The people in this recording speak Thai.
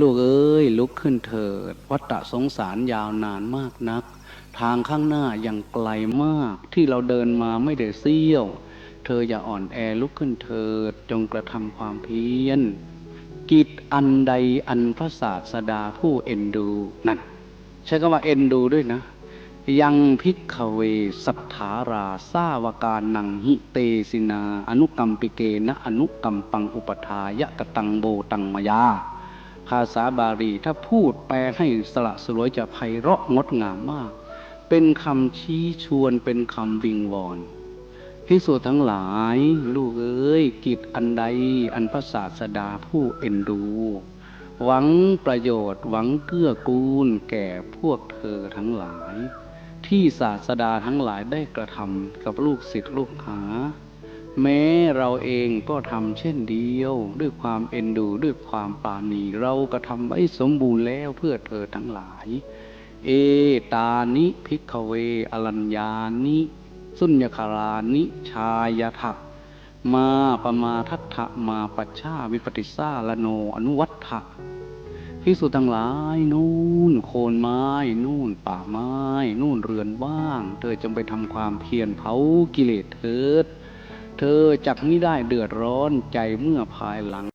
ลูกเอ้ยลุกขึ้นเถิด วัฏสงสารยาวนานมากนัก ทางข้างหน้ายังไกลมากที่เราเดินมาไม่ได้เสี้ยว เธออย่าอ่อนแอลุกขึ้นเถิด จงกระทำความเพียรกิจอันใดอันพระศาสดาผู้เอ็นดูนั่นใช้คำว่าเอ็นดูด้วยนะ ยังพิกขเวสัทธาราสาวการนังหิเตสินา อนุกรรมปิเกนะอนุกรรมปังอุปทายะกะตังโบตังมายา ภาษาบาลีถ้าพูดแปลให้สละสลวยจะไพเราะงดงามมาก เป็นคำชี้ชวนเป็นคำวิงวอนพิสูจทั้งหลายลูกเอ้ยกิจอันใดอันพระศาสดาผู้เอ็นดู หวังประโยชน์หวังเกื้อกูลแก่พวกเธอทั้งหลาย ที่ศาสดาทั้งหลายได้กระทำกับลูกศิษย์ลูกหา แม้เราเองก็ทำเช่นเดียว ด้วยความเอ็นดูด้วยความปราณี เราก็ทำไว้สมบูรณ์แล้วเพื่อเธอทั้งหลาย เอตานิพิกขเวอรัญญานิ สุญญคารานิชายทะมาปมาทัตถะมาปัชชาวิปติสาลโนอนุวัตถะพิสุทั้งหลายนู่นโคนไม้ นู่นป่าไม้ นู่นเรือนว่าง เธอจงไปทำความเพียรเผากิเลสเถิด เธอจักไม่ได้เดือดร้อนใจเมื่อภายหลัง